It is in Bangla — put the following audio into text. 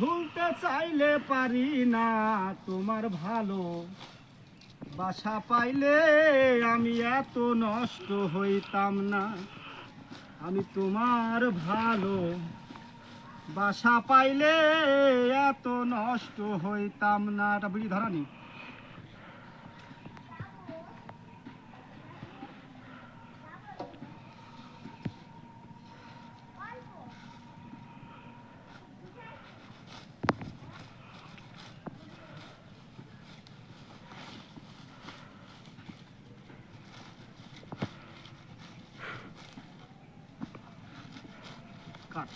ভুলতে চাইলে পারি না তোমার ভালো। বাসা পাইলে আমি এত নষ্ট হইতাম না। আমি তোমার ভালো। বাসা পাইলে এত নষ্ট হইতাম না। এটা বুঝি ধরানি 看